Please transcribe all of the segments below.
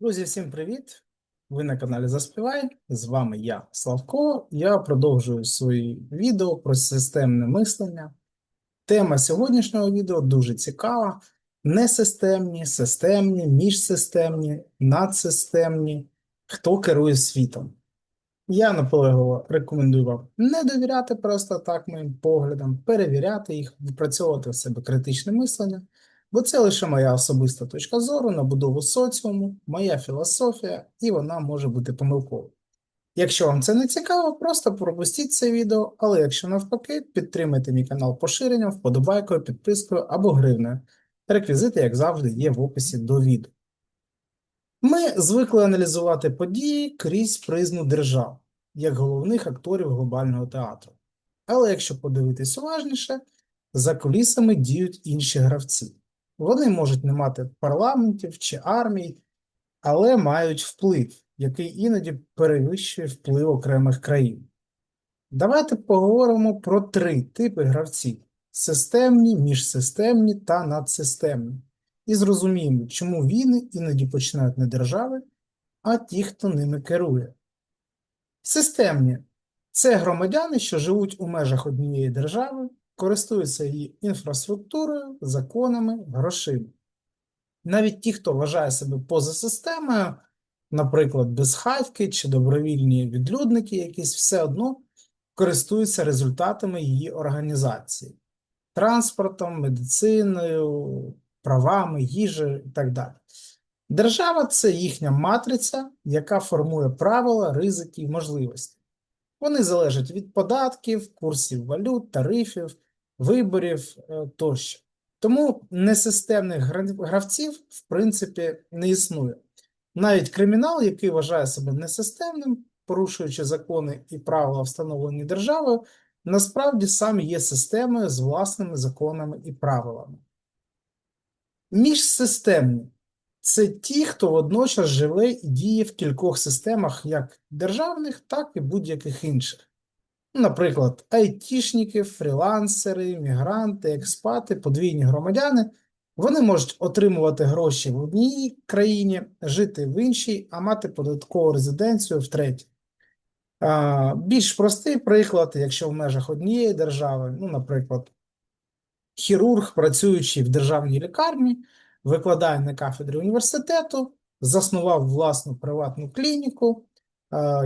Друзі, всім привіт! Ви на каналі Заспівай. З вами я, Славко. Я продовжую свої відео про системне мислення. Тема сьогоднішнього відео дуже цікава: несистемні, системні, міжсистемні, надсистемні. Хто керує світом? Я наполегливо рекомендую вам не довіряти просто так моїм поглядам, перевіряти їх, відпрацьовувати в себе критичне мислення. Бо це лише моя особиста точка зору на будову соціуму, моя філософія, і вона може бути помилковою. Якщо вам це не цікаво, просто пропустіть це відео, але якщо навпаки, підтримайте мій канал поширенням, вподобайкою, підпискою або гривнею. Реквізити, як завжди, є в описі до відео. Ми звикли аналізувати події крізь призму держав, як головних акторів глобального театру. Але якщо подивитись уважніше, за кулісами діють інші гравці. Вони можуть не мати парламентів чи армій, але мають вплив, який іноді перевищує вплив окремих країн. Давайте поговоримо про три типи гравців: системні, міжсистемні та надсистемні. І зрозуміємо, чому війни іноді починають не держави, а ті, хто ними керує. Системні це громадяни, що живуть у межах однієї держави, користуються її інфраструктурою, законами, грошима. Навіть ті, хто вважає себе поза системою, наприклад, безхатьки чи добровільні відлюдники, якісь все одно користуються результатами її організації, транспортом, медициною, правами, їжею і так далі. Держава це їхня матриця, яка формує правила, ризики і можливості. Вони залежать від податків, курсів валют, тарифів, виборів е, тощо. Тому несистемних гравців, в принципі, не існує. Навіть кримінал, який вважає себе несистемним, порушуючи закони і правила, встановлені державою, насправді сам є системою з власними законами і правилами. Міжсистемні це ті, хто водночас живе і діє в кількох системах, як державних, так і будь-яких інших. Наприклад, айтішники, фрілансери, мігранти, експати, подвійні громадяни, вони можуть отримувати гроші в одній країні, жити в іншій, а мати податкову резиденцію в третій. Більш простий приклад, якщо в межах однієї держави, ну, наприклад, хірург, працюючи в державній лікарні, викладає на кафедрі університету, заснував власну приватну клініку,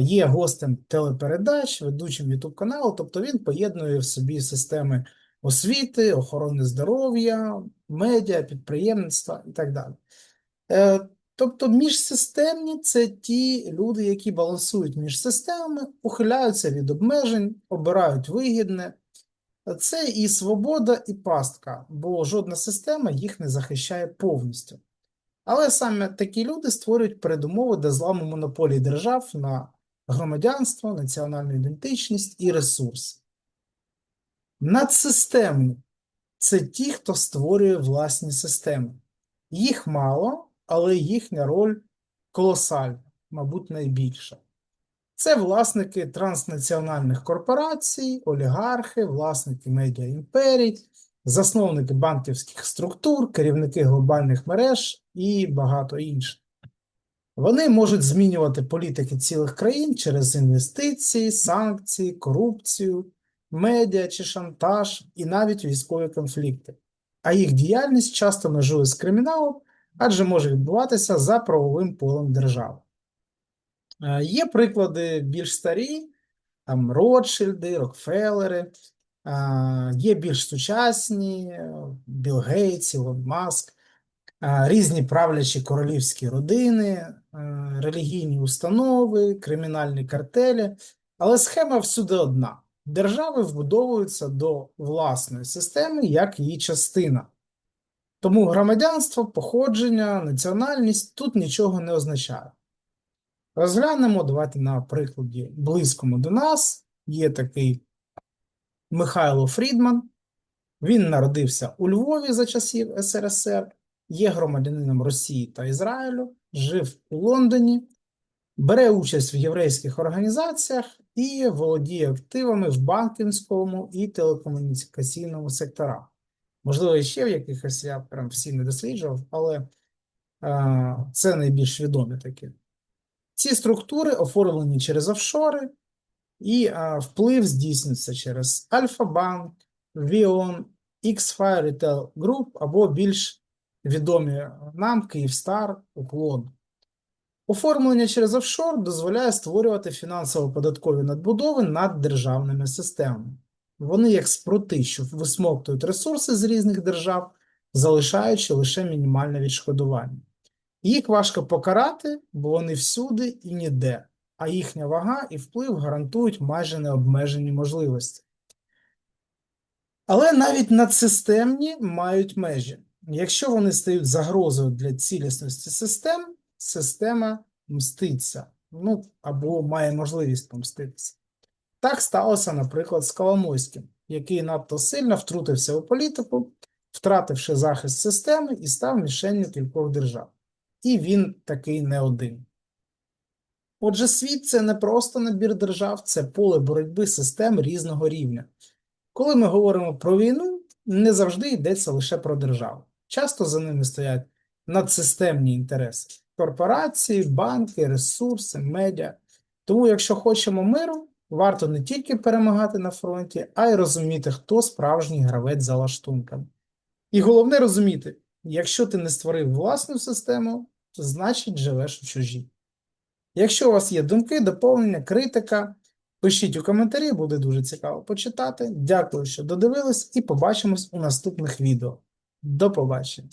є гостем телепередач, ведучим YouTube каналу, тобто він поєднує в собі системи освіти, охорони здоров'я, медіа, підприємництва і так далі. Е, тобто міжсистемні це ті люди, які балансують між системами, ухиляються від обмежень, обирають вигідне. Це і свобода, і пастка, бо жодна система їх не захищає повністю. Але саме такі люди створюють передумови до зламу монополії держав на громадянство, національну ідентичність і ресурси. Надсистемні це ті, хто створює власні системи. Їх мало, але їхня роль колосальна, мабуть, найбільша. Це власники транснаціональних корпорацій, олігархи, власники медіаімперій, засновники банківських структур, керівники глобальних мереж і багато інших. Вони можуть змінювати політики цілих країн через інвестиції, санкції, корупцію, медіа чи шантаж і навіть військові конфлікти. А їх діяльність часто межує з криміналом, адже може відбуватися за правовим полем держави. Е, є приклади більш старі, там Ротшильди, Рокфеллери, є більш сучасні, Білл Гейтс, Ілон Маск, різні правлячі королівські родини, релігійні установи, кримінальні картелі, але схема всюди одна. Держави вбудовуються до власної системи як її частина. Тому громадянство, походження, національність тут нічого не означає. Розглянемо, давайте на прикладі близькому до нас. Є такий Михайло Фрідман. Він народився у Львові за часів СРСР, є громадянином Росії та Ізраїлю, жив у Лондоні, бере участь в єврейських організаціях і володіє активами в банківському і телекомунікаційному секторах. Можливо, ще в якихось я прям всі не досліджував, але Е, Це найбільш відомі такі. Ці структури оформлені через офшори, і е, вплив здійснюється через Альфа-Банк, Віон, X-Fire Retail Group або більш відомі нам Київстар, Уклон. Оформлення через офшор дозволяє створювати фінансово-податкові надбудови над державними системами. Вони як спрути, що висмоктують ресурси з різних держав, залишаючи лише мінімальне відшкодування. Їх важко покарати, бо вони всюди і ніде, а їхня вага і вплив гарантують майже необмежені можливості. Але навіть надсистемні мають межі. Якщо вони стають загрозою для цілісності систем, система мститься, ну або має можливість помститися. Так сталося, наприклад, з Коломойським, який надто сильно втрутився у політику, втративши захист системи і став мішенню кількох держав. І він такий не один. Отже, світ це не просто набір держав, це поле боротьби систем різного рівня. Коли ми говоримо про війну, не завжди йдеться лише про державу. Часто за ними стоять надсистемні інтереси корпорації, банки, ресурси, медіа. Тому, якщо хочемо миру, варто не тільки перемагати на фронті, а й розуміти, хто справжній гравець за лаштунками. І головне розуміти, якщо ти не створив власну систему, значить живеш у чужій. Якщо у вас є думки, доповнення, критика, пишіть у коментарі, буде дуже цікаво почитати. Дякую, що додивились, і побачимось у наступних відео. До побачення!